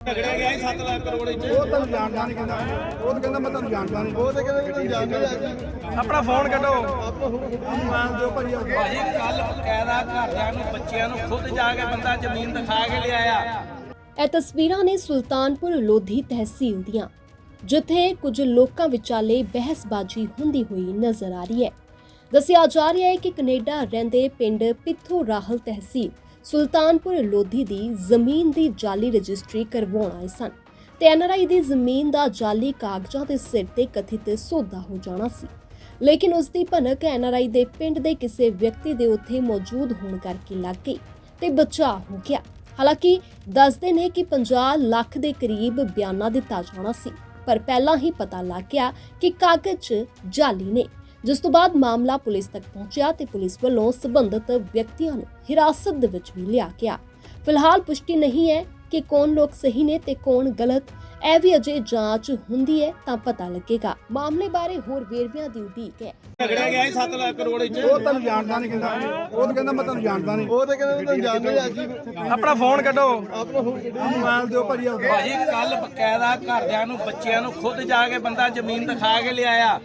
ਝਗੜਿਆ ਗਿਆ 7 ਲੱਖ ਕਰੋੜ ਵਿੱਚ। ਉਹ ਤੁਹਾਨੂੰ ਜਾਣਦਾ ਨਹੀਂ ਕਹਿੰਦਾ। ਉਹ ਤਾਂ ਕਹਿੰਦਾ ਮੈਂ ਤੁਹਾਨੂੰ ਜਾਣਦਾ ਨਹੀਂ। ਉਹ ਤਾਂ ਕਹਿੰਦਾ ਮੈਂ ਤੁਹਾਨੂੰ ਜਾਣਦਾ ਨਹੀਂ ਆਪਣਾ ਫੋਨ ਕੱਢੋ। ਮਾਨ ਦਿਓ ਭਾਜੀ ਕੱਲ ਬਕਾਇਦਾ ਘਰਦਿਆਂ ਨੂੰ ਬੱਚਿਆਂ ਨੂੰ ਖੁਦ ਜਾ ਕੇ ਬੰਦਾ ਜ਼ਮੀਨ ਦਿਖਾ ਕੇ ਲਿਆਇਆ। ਇਹ ਤਸਵੀਰਾਂ ਨੇ ਸੁਲਤਾਨਪੁਰ ਲੋਧੀ ਤਹਿਸੀਲ ਦੀਆਂ ਜਿੱਥੇ ਕੁਝ ਲੋਕਾਂ ਵਿਚਾਲੇ ਬਹਿਸਬਾਜ਼ੀ ਹੁੰਦੀ ਹੋਈ ਨਜ਼ਰ ਆ ਰਹੀ ਹੈ। ਦੱਸਿਆ ਜਾ ਰਿਹਾ ਹੈ ਕਿ ਕੈਨੇਡਾ ਰਹਿੰਦੇ ਪਿੰਡ ਪਿੱਥੋ ਰਾਹਲ ਤਹਿਸੀਲ ਸੁਲਤਾਨਪੁਰ ਲੋਧੀ ਦੀ ਜ਼ਮੀਨ ਦੀ ਜਾਲੀ ਰਜਿਸਟਰੀ ਕਰਵਾਉਣ ਆਏ ਸਨ। ਤੇ ਐਨਆਰਆਈ ਦੀ ਜ਼ਮੀਨ ਦਾ ਜਾਲੀ ਕਾਗਜ਼ਾਂ ਦੇ ਸਿਰ ਤੇ ਕਥਿਤ ਸੌਦਾ ਹੋ ਜਾਣਾ ਸੀ। ਲੇਕਿਨ ਉਸ ਦੀ ਭਨਕ ਐਨਆਰਆਈ ਦੇ ਪਿੰਡ ਦੇ ਕਿਸੇ ਵਿਅਕਤੀ ਦੇ ਉੱਥੇ ਮੌਜੂਦ ਹੋਣ ਕਰਕੇ ਲੱਗ ਗਈ ਤੇ ਬਚਾਅ ਹੋ ਗਿਆ। ਹਾਲਾਂਕਿ ਦੱਸਦੇ ਨੇ ਕਿ 50 ਲੱਖ ਦੇ ਕਰੀਬ ਬਿਆਨਾ ਦਿੱਤਾ ਜਾਣਾ ਸੀ, ਪਰ ਪਹਿਲਾਂ ਹੀ ਪਤਾ ਲੱਗ ਗਿਆ ਕਿ ਕਾਗਜ਼ ਜਾਲੀ ਨੇ। ਜਿਸ ਤੋਂ ਬਾਅਦ ਮਾਮਲਾ ਪੁਲਿਸ ਤੱਕ ਪਹੁੰਚਿਆ ਤੇ ਪੁਲਿਸ ਵੱਲੋਂ ਸਬੰਧਤ ਵਿਅਕਤੀਆਂ ਨੂੰ ਹਿਰਾਸਤ ਦੇ ਵਿੱਚ ਵੀ ਲਿਆ ਗਿਆ। ਫਿਲਹਾਲ ਪੁਸ਼ਟੀ ਨਹੀਂ ਹੈ ਕਿ ਕੌਣ ਲੋਕ ਸਹੀ ਨੇ ਤੇ ਕੌਣ ਗਲਤ। ਇਹ ਵੀ ਅਜੇ ਜਾਂਚ ਹੁੰਦੀ ਹੈ ਤਾਂ ਪਤਾ ਲੱਗੇਗਾ। ਮਾਮਲੇ ਬਾਰੇ ਹੋਰ ਵੇਰਵਿਆਂ ਦੀ ਉਡੀਕ ਹੈ। ਝਗੜਿਆ ਗਿਆ 7 ਲੱਖ ਕਰੋੜ ਵਿੱਚ। ਉਹ ਤੁਹਾਨੂੰ ਜਾਣਦਾ ਨਹੀਂ ਕਹਿੰਦਾ। ਉਹ ਤਾਂ ਕਹਿੰਦਾ ਮੈਂ ਤੁਹਾਨੂੰ ਜਾਣਦਾ ਨਹੀਂ। ਉਹ ਤਾਂ ਕਹਿੰਦਾ ਮੈਂ ਤੁਹਾਨੂੰ ਜਾਣਦਾ ਨਹੀਂ ਆਪਣਾ ਫੋਨ ਕੱਢੋ। ਆਪਣਾ ਫੋਨ ਮਾਨ ਦਿਓ ਭਾਜੀ ਆਓ। ਭਾਜੀ ਕੱਲ ਬਕਾਇਦਾ ਘਰਦਿਆਂ ਨੂੰ ਬੱਚਿਆਂ ਨੂੰ ਖੁਦ ਜਾ ਕੇ ਬੰਦਾ ਜ਼ਮੀਨ ਦਿਖਾ ਕੇ ਲਿਆਇਆ।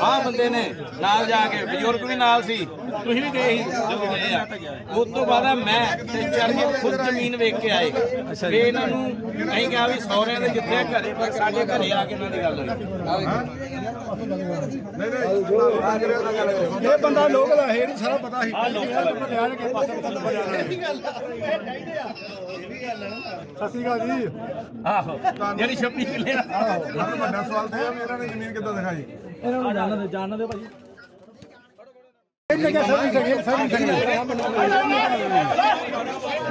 ਆਹ ਬੰਦੇ ਨੇ ਨਾਲ ਜਾ ਕੇ ਬਜ਼ੁਰਗ ਵੀ ਨਾਲ ਸੀ। ਤੁਸੀਂ ਵੀ ਗਏ ਸੀ? ਜਦੋਂ ਗਏ ਆ। ਉਸ ਤੋਂ ਬਾਅਦ ਮੈਂ ਤੇ ਚੜ ਕੇ ਖੁਦ ਜ਼ਮੀਨ ਵੇਖ ਕੇ ਆਏ। ਫੇ ਇਹਨਾਂ ਨੂੰ ਅਸੀਂ ਕਿਹਾ ਵੀ ਸਹੁਰਿਆਂ ਦੇ ਜਿੱਥੇ ਆ ਘਰੇ ਪਰ ਸਾਡੇ ਘਰੇ ਆ ਕੇ ਇਹਨਾਂ ਦੀ ਗੱਲ ਹੋਈ। ਇਹ ਬੰਦਾ ਲੋਕਲ ਹੈ ਇਹ ਨਹੀਂ ਸਾਰਾ ਪਤਾ ਸੀ ਆ ਲੋਕਲ ਕੇ ਪਾਸੇ ਸਤਿ ਸ਼੍ਰੀ ਅਕਾਲ ਜੀ। ਆਹੋ। ਜਿਹੜੀ 26 ਕਿੱਲੇ ਦਾ। ਆਹ ਵੱਡਾ ਸਵਾਲ ਤੇ ਇਹਨਾਂ ਨੇ ਜ਼ਮੀਨ ਕਿੱਦਾਂ ਦਿਖਾਈ ਇਹਨਾਂ ਨੂੰ ਜਾਣਦੇ ਜਾਣਦੇ ਭਾਜੀ। ਸਭ ਸਭ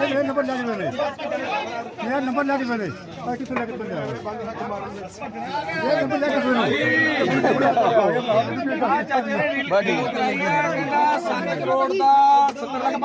ਇਹ ਨੰਬਰ ਲੈ ਕੇ ਮੈਨੇ ਇਹ ਨੰਬਰ ਲੈ ਕੇ ਮੈਨੇ ਆ ਕਿੱਥੋਂ ਲੈ ਕੇ ਬੰਦੇ ਆ ਇਹ ਨੰਬਰ ਲੈ ਕੇ ਬਾਡੀ 7 ਕਰੋੜ ਦਾ 70 ਲੱਖ